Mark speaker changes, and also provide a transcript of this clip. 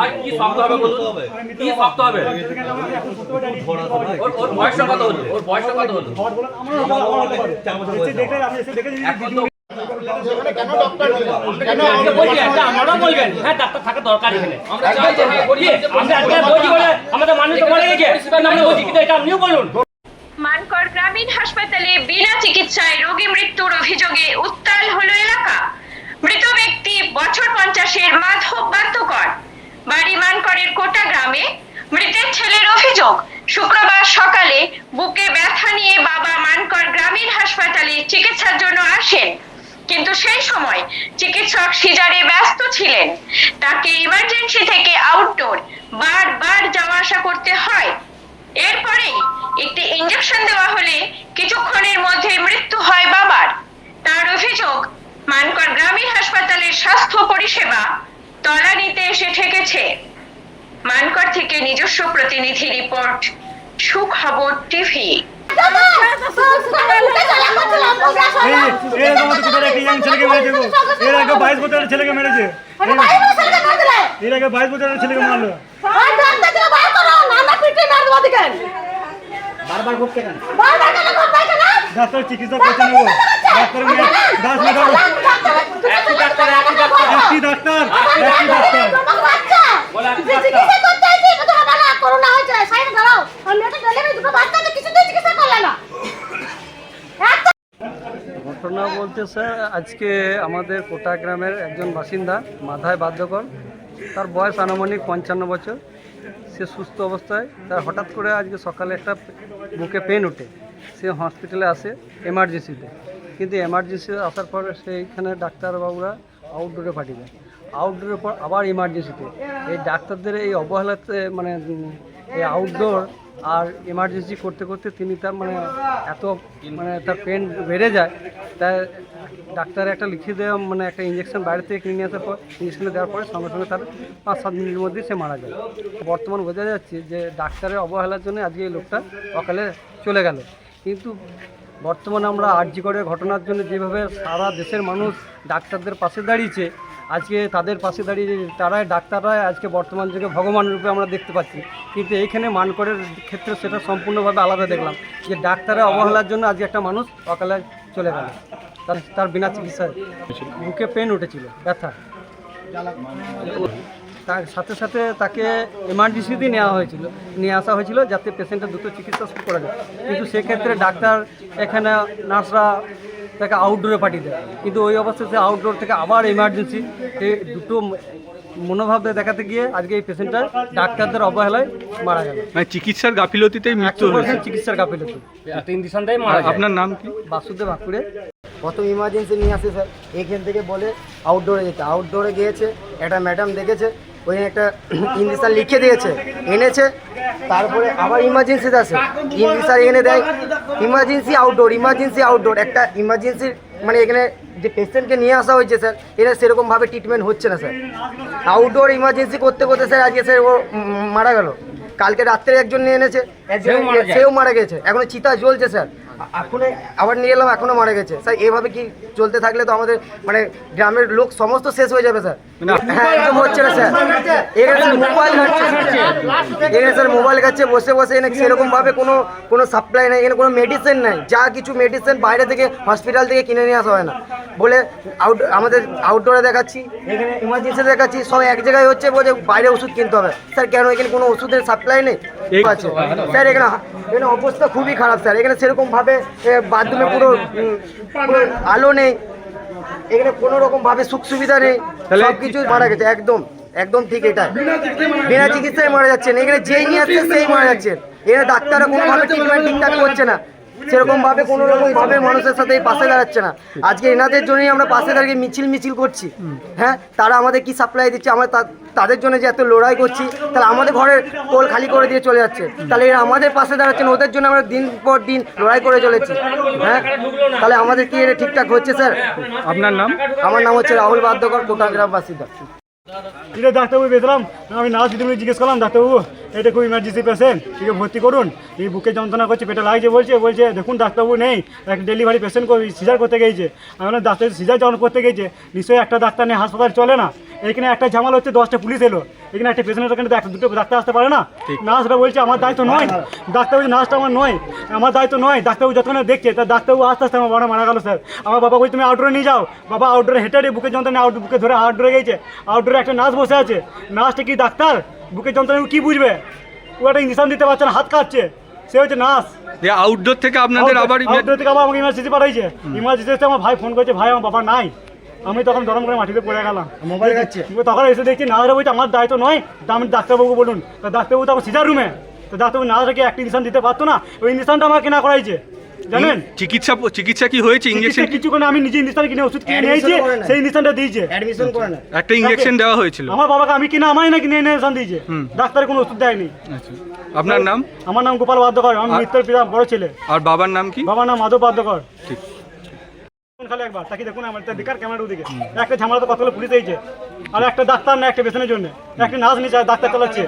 Speaker 1: আর কি শব্দ হবে বলুন? কি শব্দ হবে? ওর ওর বয়সটা কত হলো? ওর বয়সটা কত হলো? এখন তো
Speaker 2: বলছি একটা আমারও বলবেন। হ্যাঁ
Speaker 3: মানকর গ্রামীণ হাসপাতালে বিনা চিকিৎসায় রোগী মৃত্যুর অভিযোগে উত্তাল হলো এলাকা। মৃত ব্যক্তি বছর পঞ্চাশের মাধব বাদ্যকর। বাড়ি মানকরের কোটা গ্রামে মৃতের ছেলের অভিযোগ। শুক্রবার সকালে বুকে ব্যথা নিয়ে বাবা মানকর গ্রামীণ হাসপাতালে চিকিৎসার জন্য আসেন। কিন্তু সেই সময় চিকিৎসক সিজারে ব্যস্ত ছিলেন। তাকে ইমার্জেন্সি থেকে আউটডোর বারবার যাওয়া আসা করতে হয়। এরপরেই একটি ইঞ্জেকশন দেওয়া হলে কিছুক্ষণের মধ্যে মৃত্যু হয় বাবার। তার অভিযোগ মানকর গ্রামীণ হাসপাতালের স্বাস্থ্য পরিষেবা তলানিতে এসে ঠেকেছে। মানকর থেকে নিজস্ব প্রতিনিধি রিপোর্ট, সুখবর টিভি।
Speaker 4: এর আগে বাইশ বাইশ বছরের ছেলেকে মারলো ডাক্তার চিকিৎসা করছে নেব। ডাক্তার মেয়ে দাস ম্যাডাম।
Speaker 2: একই ডাক্তার একই ডাক্তার।
Speaker 4: একটি ডাক্তার একটি ডাক্তার।
Speaker 2: বলে একই ডাক্তার।
Speaker 5: করোনা হয়েছে। সাইডে দাঁড়াও। আমি একটা ডেলিভারি দুটো বাচ্চা আছে কিছুতেই চিকিৎসা করলে না।
Speaker 6: ঘটনা বলতে স্যার আজকে আমাদের কোটা গ্রামের একজন বাসিন্দা মাথায় বাধ্যকর তার বয়স আনুমানিক পঞ্চান্ন বছর। সে সুস্থ অবস্থায়। তার হঠাৎ করে আজকে সকালে একটা বুকে পেন ওঠে সে হসপিটালে আসে এমার্জেন্সিতে কিন্তু এমার্জেন্সি আসার পর সেইখানে ডাক্তারবাবুরা আউটডোরে পাঠিয়ে দেয়। আউটডোরের পর আবার ইমার্জেন্সিতে এই ডাক্তারদের এই অবহেলাতে মানে এই আউটডোর আর এমার্জেন্সি করতে করতে তিনি তার মানে এত মানে তার পেন বেড়ে যায়। তাই ডাক্তার একটা লিখে দেওয়া মানে একটা ইঞ্জেকশন বাইরে থেকে কিনে নিয়ে আসার পর ইঞ্জেকশন দেওয়ার পরে সঙ্গে সঙ্গে তার পাঁচ সাত মিনিটের মধ্যে সে মারা যায়। বর্তমান বোঝা যাচ্ছে যে ডাক্তারের অবহেলার জন্য আজকে এই লোকটা অকালে চলে গেল। কিন্তু বর্তমানে আমরা আর্যিকরের ঘটনার জন্য যেভাবে সারা দেশের মানুষ ডাক্তারদের পাশে দাঁড়িয়েছে, আজকে তাদের পাশে দাঁড়িয়ে তারাই ডাক্তাররাই আজকে বর্তমান যুগে ভগবান রূপে আমরা দেখতে পাচ্ছি। কিন্তু এইখানে মানকরের ক্ষেত্রে সেটা সম্পূর্ণভাবে আলাদা দেখলাম যে ডাক্তারের অবহেলার জন্য আজকে একটা মানুষ অকালে চলে গেল। তার তার বিনা চিকিৎসায়। বুকে পেন উঠেছিল, ব্যথা। তার সাথে সাথে তাকে এমার্জেন্সিতে নেওয়া হয়েছিল। নিয়ে আসা হয়েছিল যাতে পেশেন্টের দ্রুত চিকিৎসা শুরু করা যায়। কিন্তু সেক্ষেত্রে ডাক্তার এখানে নার্সরা তাকে আউটডোরে পাঠিয়ে দেয়। কিন্তু ওই অবস্থাতে আউটডোর থেকে আবার এমার্জেন্সি এই দুটো মনোভাব দেখাতে গিয়ে আজকে এই পেশেন্টটা ডাক্তারদের অবহেলায় মারা গেল।
Speaker 7: মানে চিকিৎসার গাফিলতিতেই মৃত্যু হয়েছে।
Speaker 6: চিকিৎসার গাফিলতি।
Speaker 7: আপনার নাম কি?
Speaker 6: বাসুদেব আকুড়ে
Speaker 8: প্রথম ইমার্জেন্সি নিয়ে আসে স্যার। এইখান থেকে বলে আউটডোরে যেতে। আউটডোরে গিয়েছে একটা ম্যাডাম দেখেছে ওই একটা ইংলিশার লিখে দিয়েছে এনেছে তারপরে আবার ইমার্জেন্সিতে আসে। ইংলিশার এনে দেয় ইমার্জেন্সি আউটডোর ইমার্জেন্সি আউটডোর একটা ইমার্জেন্সি মানে এখানে যে পেশেন্টকে নিয়ে আসা হয়েছে স্যার এটা সেরকমভাবে ট্রিটমেন্ট হচ্ছে না স্যার আউটডোর ইমার্জেন্সি করতে করতে স্যার আজকে স্যার ও মারা গেল। কালকে রাত্রে একজন নিয়ে এনেছে
Speaker 2: সেও মারা যায়।
Speaker 8: সেও মারা গেছে। এখনও চিতা জ্বলছে স্যার এখনও আবার নিয়ে এলাম এখনও মারা গেছে। স্যার এভাবে কি চলতে থাকলে তো আমাদের মানে গ্রামের লোক সমস্ত শেষ হয়ে যাবে স্যার। হ্যাঁ একদম হচ্ছে না স্যার। মোবাইল ঘাটছে এখানে স্যার মোবাইল ঘাটছে বসে বসে এখানে সেরকম ভাবে কোনো কোনো সাপ্লাই নেই এখানে কোনো মেডিসিন নেই। যা কিছু মেডিসিন বাইরে থেকে হসপিটাল থেকে কিনে নিয়ে আসা হয় না। বলে আউট আমাদের আউটডোরে দেখাচ্ছি এখানে ইমার্জেন্সি দেখাচ্ছি সব এক জায়গায় হচ্ছে বলে বাইরে ওষুধ কিনতে হবে। স্যার কেন এখানে কোনো ওষুধের সাপ্লাই নেই? আছে। স্যার এখানে এখানে অবস্থা খুবই খারাপ স্যার। এখানে সেরকম ভাবে বাথরুমে পুরো আলো নেই এখানে কোনো রকম ভাবে সুখ সুবিধা নেই সব কিছু মারা গেছে একদম একদম ঠিক এটা বিনা চিকিৎসায় মারা যাচ্ছেন এখানে যেই নিয়ে আসছে সেই মারা যাচ্ছেন। এখানে ডাক্তাররা কোনোভাবে ট্রিটমেন্ট ঠিকঠাক করছে না। সেরকম ভাবে কোনো রকম ভাবে মানুষের সাথে পাশে দাঁড়াচ্ছে না। আজকে এনাদের জন্যই আমরা পাশে দাঁড়িয়ে মিছিল মিছিল করছি। হ্যাঁ তারা আমাদের কি সাপ্লাই দিচ্ছে আমরা তা- তাদের জন্য যে এত লড়াই করছি তাহলে আমাদের ঘরের কোল খালি করে দিয়ে চলে যাচ্ছে। তাহলে এরা আমাদের পাশে দাঁড়াচ্ছেন ওদের জন্য আমরা দিন পর দিন লড়াই করে চলেছি। হ্যাঁ? তাহলে আমাদের কি এটা ঠিকঠাক হচ্ছে স্যার?
Speaker 7: আপনার নাম?
Speaker 8: আমার নাম হচ্ছে রাহুল বাদ্যকর কোটা গ্রামবাসী
Speaker 4: এটা ডাক্তারবাবু বেতলাম আমি নার্স দিদিমণি জিজ্ঞেস করলাম ডাক্তারবাবু। এটা খুব ইমার্জেন্সি পেশেন্ট একে ভর্তি করুন। এই বুকে যন্ত্রণা করছে পেটে লাগছে বলছে বলছে দেখুন ডাক্তারবাবু নেই এক ডেলিভারি পেশেন্ট সিজার করতে গেছে। আমি ডাক্তার সিজার যখন করতে গেছে নিশ্চয়ই একটা ডাক্তার নেই হাসপাতাল চলে না? এখানে একটা ঝামেলা হচ্ছে দশটা পুলিশ এলো। এখানে একটা পেশেন্টের ওখানে দুটো ডাক্তার আসতে পারে না। নার্সরা বলছে আমার দায়িত্ব নয়। ডাক্তারবাবু নার্সটা আমার নয় আমার দায়িত্ব নয়। ডাক্তারবাবু যতক্ষণ দেখছে তার ডাক্তারবাবু আস্তে আস্তে আমার বাবা মারা গেল স্যার। আমার বাবা বলছে তুমি আউটডোরে নিয়ে যাও। বাবা আউটডোরে হেঁটে বুকে যন্ত্রণা আউট বুকে ধরে আউটডোরে গেছে। আউটডোরে একটা নার্স বসে আছে। নার্সটা কি ডাক্তার? বুকের যন্ত্রণা কি বুঝবে? ও একটা ইঞ্জেকশন দিতে পারছে না হাত কাটছে সে হচ্ছে নার্স।
Speaker 7: আউটডোর থেকে আপনাদের আবার
Speaker 4: আউটডোর থেকে আবার আমাকে ইমার্জেন্সি পাঠাইছে। ইমার্জেন্সিতে আমার ভাই ফোন করেছে ভাই আমার বাবা নাই। আমি তখন গরম করে মাটিতে পড়ে গেলাম।
Speaker 8: মোবাইল খাচ্ছে
Speaker 4: তখন এসে দেখছি নাহলে বলছে আমার দায়িত্ব নয়। তা আমি ডাক্তারবাবু বলুন। তা ডাক্তারবাবু তো আমার সিজার রুমে তো ডাক্তারবাবু না কি একটা ইঞ্জেকশন দিতে পারতো না। ওই ইঞ্জেকশনটা আমাকে না করাইছে। জানেন?
Speaker 7: চিকিৎসা চিকিৎসা কি হয়েছে ইঞ্জেকশন
Speaker 4: চিকিৎসা কিছু করে আমি নিজে ইঞ্জেকশন কিনে ওষুধ কিনে নিয়েছি সেই ইঞ্জেকশনটা দিয়েছে।
Speaker 8: অ্যাডমিশন করে না
Speaker 7: একটা ইঞ্জেকশন দেওয়া হয়েছিল।
Speaker 4: আমার বাবাকে আমি কিনা আমায় না কিনে ইঞ্জেকশন দিয়েছে। ডাক্তার কোনো ওষুধ দেয়নি।
Speaker 7: আচ্ছা। আপনার নাম?
Speaker 4: আমার নাম গোপাল বাদ্যকর আমি মিত্রের পিতা বড় ছেলে।
Speaker 7: আর বাবার নাম কি?
Speaker 4: বাবার নাম মাধব বাদ্যকর।
Speaker 7: ঠিক।
Speaker 4: খালি একবার তাকে দেখুন আমার দেখার ক্যামেরার দিকে একটা ঝামেলা তো কতগুলো পুলিশ হয়েছে আর একটা ডাক্তার না একটা পেছনের জন্য। একটা নার্স নিচে আর ডাক্তার চালাচ্ছে।